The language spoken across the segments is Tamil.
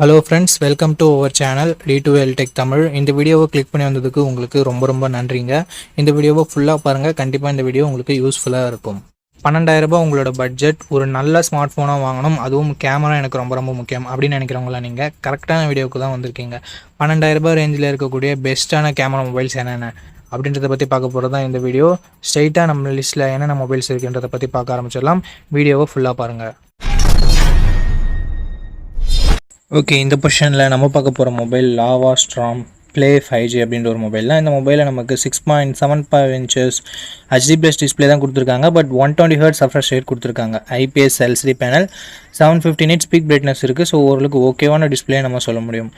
Hello friends welcome to our channel T to L tech Tamil இந்த வீடியோவை கிளிக் பண்ணி வந்ததுக்கு உங்களுக்கு ரொம்ப ரொம்ப நன்றிங்க. இந்த வீடியோவை ஃபுல்லாக பாருங்கள் கண்டிப்பாக இந்த வீடியோ உங்களுக்கு யூஸ்ஃபுல்லாக இருக்கும். பன்னெண்டாயிரரூபா உங்களோட பட்ஜெட் ஒரு நல்ல ஸ்மார்ட் ஃபோனாக வாங்கணும் அதுவும் கேமரா எனக்கு ரொம்ப ரொம்ப முக்கியம் அப்படின்னு நினைக்கிறவங்களா நீங்கள் கரெக்டான வீடியோவுக்கு தான் வந்திருக்கீங்க. பன்னெண்டாயிரரூபா ரூபாய் ரேஞ்சில் இருக்கக்கூடிய பெஸ்ட்டான கேமரா மொபைல்ஸ் என்னென்ன அப்படின்றத பற்றி பார்க்க போகிறது தான் இந்த வீடியோ ஸ்ட்ரைட்டாக நம்ம லிஸ்ட்டில் என்னென்ன மொபைல்ஸ் இருக்குன்றதை பற்றி பார்க்க ஆரம்பிச்சிடலாம். வீடியோவை ஃபுல்லாக பாருங்கள் ஓகே இந்த பொசிஷனில் நம்ம பார்க்க போகிற mobile Lava Storm Play five G அப்படின்ற ஒரு மொபைல் தான் இந்த மொபைலில் நமக்கு six point seven five inches HD plus display தான் கொடுத்துருக்காங்க. But one twenty hertz refresh rate கொடுத்துருக்காங்க. IPS LCD panel seven fifty nits peak brightness இருக்குது ஸோ ஓரளவுக்கு ஓகேவான டிஸ்பிளே நம்ம சொல்ல முடியும்.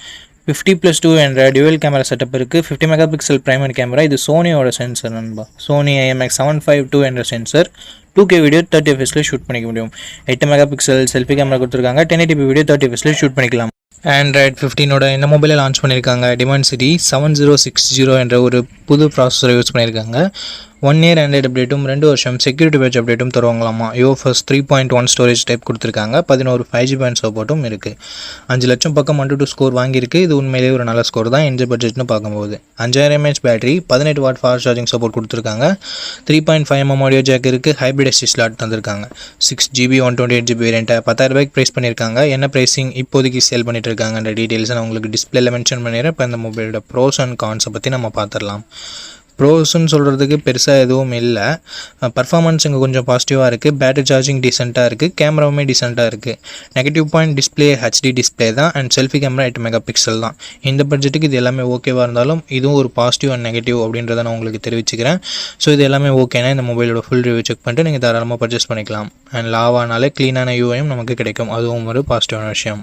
ஃபிஃப்டி ப்ளஸ் டூ என்ற டியூவல் கேமரா செட்டப் இருக்குது fifty mega pixel primary camera இது சோனியோட சென்சர் நண்பா. Sony IMX seven five two என்ற sensor two K video thirty எஃப்எஸ்ல shoot பண்ணிக்க முடியும். எட்டு மெகா பிக்சல் செல்ஃபி கேமரா கொடுத்துருக்காங்க டென் எயிட்டி வீடியோ தேர்ட்டி எஃப்எஸ்ல ஷூட் பண்ணிக்கலாம். ஆண்ட்ராய்ட் ஃபிஃப்டீனோட இந்த மொபைலை லான்ச் பண்ணியிருக்காங்க. Dimensity seven zero six zero என்ற ஒரு புது ப்ராசஸரை யூஸ் பண்ணியிருக்காங்க. ஒன் இயர் ஆண்ட்ராய்ட் அப்டேட்டும் ரெண்டு வருஷம் செக்யூரிட்டி பேட்ச் அப்டேட்டும் தருவாங்களாமா? UFS three point one storage type கொடுத்துருக்காங்க. பதினோரு ஃபைவ் ஜி பேண்ட் சப்போர்ட்டும் இருக்குது அஞ்சு லட்சம் பக்கம் ஒன் டூ ஸ்கோர் வாங்கியிருக்கு. இது உண்மையிலேயே ஒரு நல்ல ஸ்கோர் தான். எந்த பட்ஜெட்னு பார்க்கும்போது. அஞ்சாயிரம் எம்ஏஹெச் பேட்டரி பதினெட்டு வாட் ஃபாஸ்ட் சார்ஜிங் சப்போர்ட் கொடுத்துருக்காங்க. Three point five M audio jack இருக்குது ஹைப்ரிட் எஸ்டி ஸ்லாட் தந்திருக்காங்க. Six GB one twenty eight GB வேரியண்ட்டை பத்தாயிரம் ரூபாய்க்கு ப்ரைஸ் பண்ணியிருக்காங்க. என்ன ப்ரைஸிங் இப்போதைக்கு சேல் பண்ணி இருக்காங்கன்ற டீட்டெயில்ஸ் நான் உங்களுக்கு டிஸ்பிளேல மென்ஷன் பண்ணிடுறேன். இப்போ இந்த மொபைலோட ப்ரோஸ் அண்ட் கான்ஸை பற்றி நம்ம பார்த்துடலாம் ப்ரோஸ்ன்னு சொல்கிறதுக்கு பெருசாக எதுவும் இல்லை. பர்ஃபார்மன்ஸ் இங்கே கொஞ்சம் பாசிட்டிவாக இருக்குது பேட்டரி சார்ஜிங் டீசெண்டாக இருக்குது கேமராவுமே டீசெண்டாக இருக்குது negative point display HD display தான். அண்ட் செல்ஃபி கேமரா எட்டு மெகா பிக்சல் தான். இந்த பட்ஜெட்டுக்கு இது எல்லாமே ஓகேவாக இருந்தாலும் இதுவும் ஒரு பாசிட்டிவ் அண்ட் நெகட்டிவ் அப்படின்றத நான் உங்களுக்கு தெரிவிச்சுக்கிறேன். ஸோ இது எல்லாமே ஓகேனா இந்த மொபைலோட ஃபுல் ரிவ்யூ செக் பண்ணிட்டு நீங்கள் தாராளமாக பர்ச்சேஸ் பண்ணிக்கலாம். அண்ட் லாவானாலே க்ளீனான யூஐயும் நமக்கு கிடைக்கும். அதுவும் ஒரு பாசிட்டிவான விஷயம்.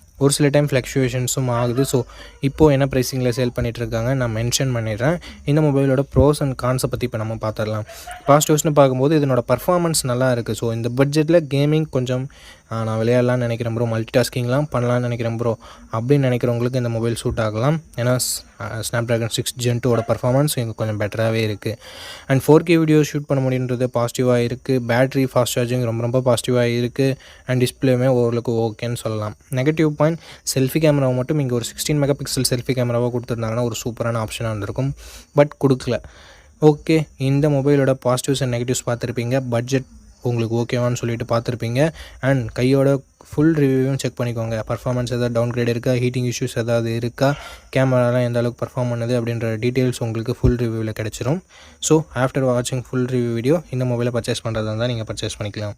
ஒரு சில டைம் ஃப்ளக்ஷுவேஷன்ஸும் ஆகுது. ஸோ இப்போது என்ன ப்ரைஸிங்கில் சேல் பண்ணிகிட்ருக்காங்க நான் மென்ஷன் பண்ணிடுறேன். இந்த மொபைலோட ப்ரோஸ் அண்ட் கான்ஸை பற்றி இப்போ நம்ம பார்த்துடலாம் பாசிட்டிவ்ஸ்னு பார்க்கும்போது இதனோட பர்ஃபார்மன்ஸ் நல்லா இருக்குது ஸோ இந்த பட்ஜெட்டில் கேமிங் கொஞ்சம் நான் விளையாடலாம்னு நினைக்கிறேன் ப்ரோ மல்டி டாஸ்கிங்லாம் பண்ணலாம்னு நினைக்கிறேன் ப்ரோ அப்படின்னு நினைக்கிறவங்களுக்கு இந்த மொபைல் சூட் ஆகலாம். ஏன்னா ஸ்னாப் ட்ராகன் சிக்ஸ் ஜென் டூவோட பர்ஃபார்மன்ஸ் இங்கே கொஞ்சம் பெட்டராகவே இருக்குது and four K video shoot பண்ண முடியுன்றது பாசிட்டிவாக இருக்குது பேட்டரி ஃபாஸ்ட் சார்ஜிங் ரொம்ப ரொம்ப பாசிட்டிவாக இருக்குது அண்ட் டிஸ்பிளேமே ஓரளவுக்கு ஓகேன்னு சொல்லலாம். நெகட்டிவ் பாயிண்ட் செல்ஃபி கேமராவை மட்டும் இங்கே ஒரு சிக்ஸ்டீன் மெகா பிக்சல் செல்ஃபி கேமராவாக கொடுத்துருந்தாங்கன்னா ஒரு சூப்பரான ஆப்ஷனாக இருந்திருக்கும். பட் கொடுக்கல. ஓகே இந்த மொபைலோட பாசிட்டிவ்ஸ் அண்ட் நெகட்டிவ்ஸ் பார்த்துருப்பீங்க. பட்ஜெட் உங்களுக்கு ஓகேவான்னு சொல்லிட்டு பார்த்துருப்பீங்க. அண்ட் கையோட ஃபுல் ரிவ்யூவும் செக் பண்ணிக்கோங்க. பர்ஃபார்மன்ஸ் எதாவது டவுன் கிரேட் இருக்கா? ஹீட்டிங் இஷ்யூஸ் ஏதாவது இருக்கா? கேமராலாம் எந்த அளவுக்கு பர்ஃபார்ம் பண்ணுது அப்படின்ற டீட்டெயில்ஸ் உங்களுக்கு ஃபுல் ரிவ்யூவில் கிடச்சிரும். ஸோ ஆஃப்டர் வாட்சிங் ஃபுல் ரிவ்யூ வீடியோ இந்த மொபைலை பர்ச்சேஸ் பண்ணுறதா இருந்தால் நீங்கள் பர்ச்சேஸ் பண்ணிக்கலாம்.